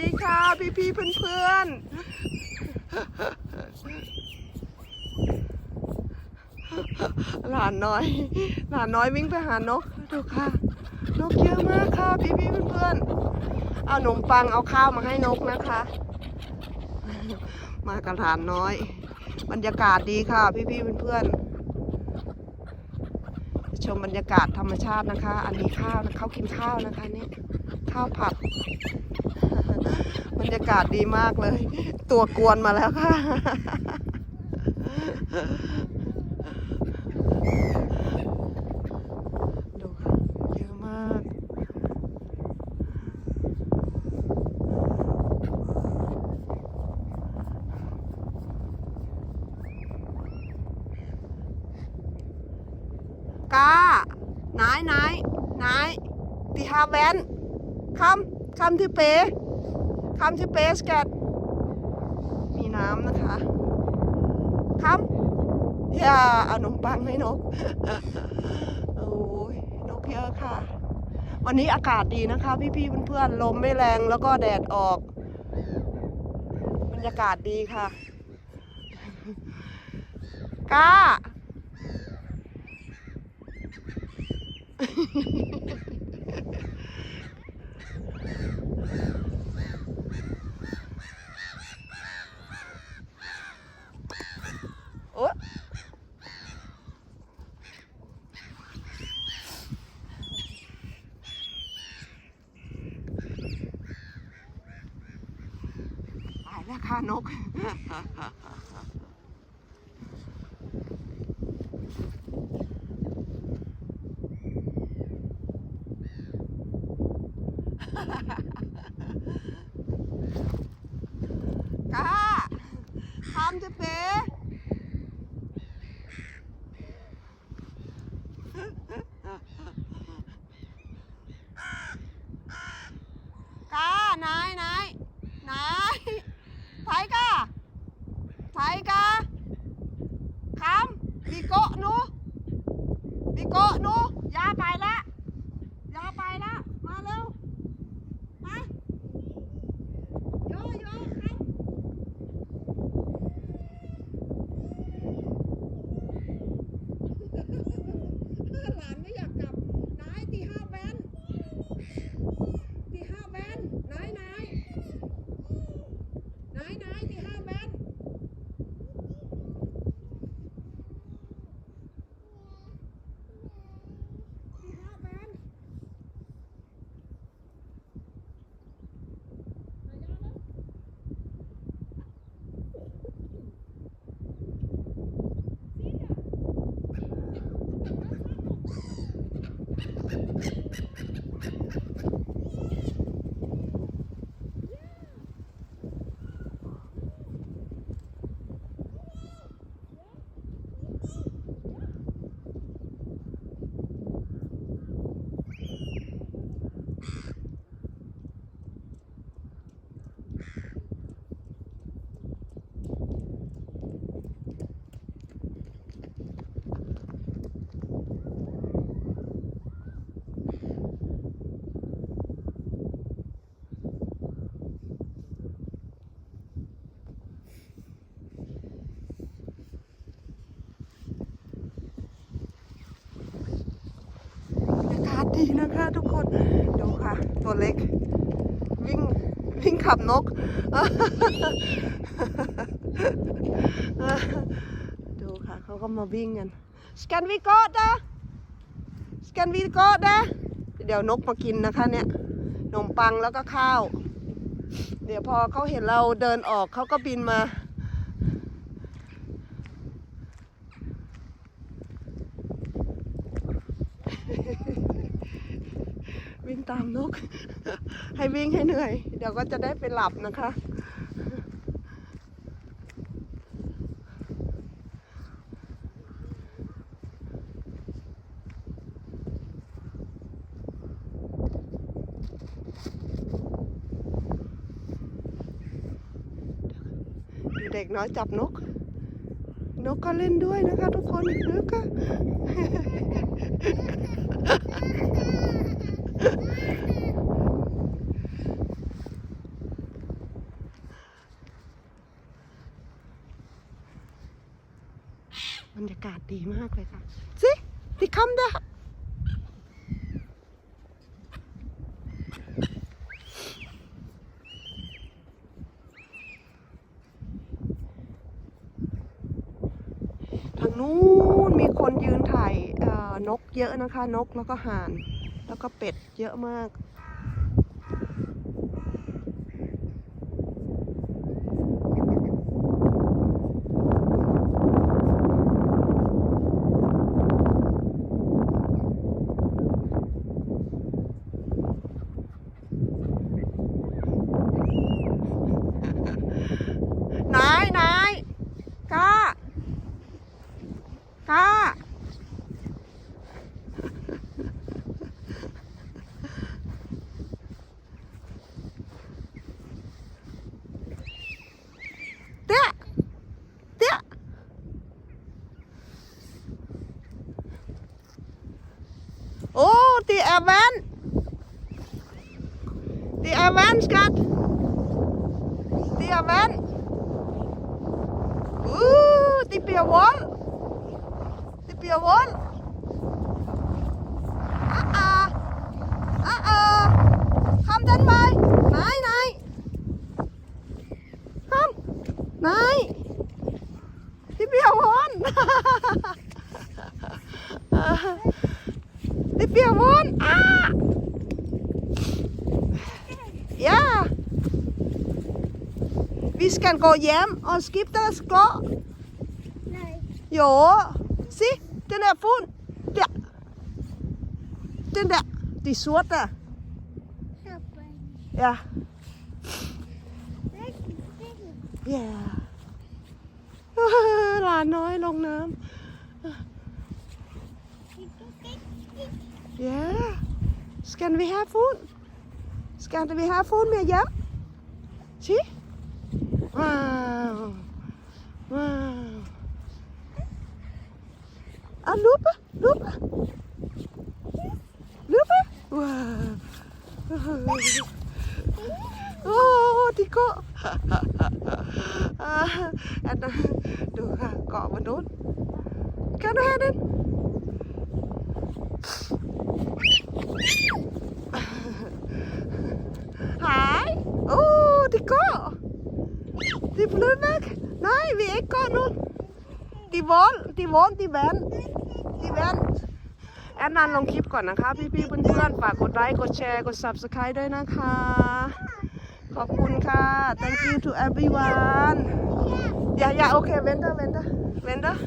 ดีค่ะพี่พี่เพื่อนเพื่อนหลานน้อย หลานน้อยวิ่งไปหานกดูค่ะ นกเยอะมากค่ะ พี่พี่เพื่อนเอาขนมปังเอาข้าวมาให้นกนะคะ มากับหลานน้อย บรรยากาศดีค่ะ พี่พี่เพื่อนชมบรรยากาศธรรมชาตินะคะ อันนี้ข้าวนะเขากินข้าวนะคะนี่ข้าวผัด บรรยากาศดีมากเลย ตัวกวนมาแล้วค่ะ ดูค่ะ เยอะมาก กาไหนไหนไหนตีฮาแวนคำคำที่เป๊ คำที่เป๊สแกตมีน้ำนะคะคำอย่าเอานมปังให้นกโอ้ยนกเยอะค่ะ วันนี้อากาศดีนะคะ พี่ๆเพื่อนๆลมไม่แรงแล้วก็แดดออกบรรยากาศดีค่ะก้า โอ๊ะตายแล้วค่ะนกา ทำจะเป๊ะ กาไหนไหนไหนไทยกาไทยกาคำบิโกะหนูบิโกะหนูอยาไปละอยาไปละ มาเร็ว มาโยโย่คำหลานไม่อยากกลับนายตีห้าแบน ที่ห้าแบนไหนไหนไหนไหนที่ห้าแบนที่ห้าแบนไหนยาแล้วบรรยากาศ ดีนะคะทุกคน ดูค่ะ ตัวเล็ก วิ่งวิ่งขับนก ดูค่ะเขาก็มาวิ่งกันสแกนวิโกดนะสแกนวิโกดนะเดี๋ยวนกมากินนะคะเนี่ยขนมปังแล้วก็ข้าว เดี๋ยวพอเขาเห็นเราเดินออกเขาก็บินมา วิ่งตามนก ให้วิ่งให้เหนื่อย เดี๋ยวก็จะได้ไปหลับนะคะ เด็กน้อยจับนก นกก็เล่นด้วยนะคะทุกคนนกก็ บรรยากาศดีมากเลยค่ะ สิ ติคำเด้อทางนู้นมีคนยืนถ่ายนกเยอะนะคะ นกแล้วก็ห่าน แล้วก็เป็ดเยอะมากนายนายก้าก้า เตี้ยเตี้ยโอ้ตีแอร์แวนตีแอร์แว Vi skal gå hjem og skifte sko. Nej. Jo. Se, den er fuld. Der. Den der. De er sorte der. Super. Ja. Rigtig, rigtig. Ja. หลานน้อยลงน้ Rigtig, rigtig.ำ Ja. Skal vi have food? Skal vi have food med hjem? Se. Wow. Wow. Ah, Lupe, Lupe. Lupe. Wow. โอ้ที่เกาะอ่าอันนั้นดูค่ะเกาะบนนู้นแค่นั้นเองหายโอ้ที่เกาะที่พลื้นแม็กนายวีเอ็กเกาะนู้น ที่บอลที่บอลตีแบนตีแบนแอนนันลงคลิปก่อนนะคะ พี่ๆเพื่อนๆฝากกดไลค์กดแชร์กด subscribe ด้วยนะคะ ขอบคุณค่ะ thank you to everyone อย่าอย่าโอเคเวนเดอร์เวนเดอร์เวนเดอร์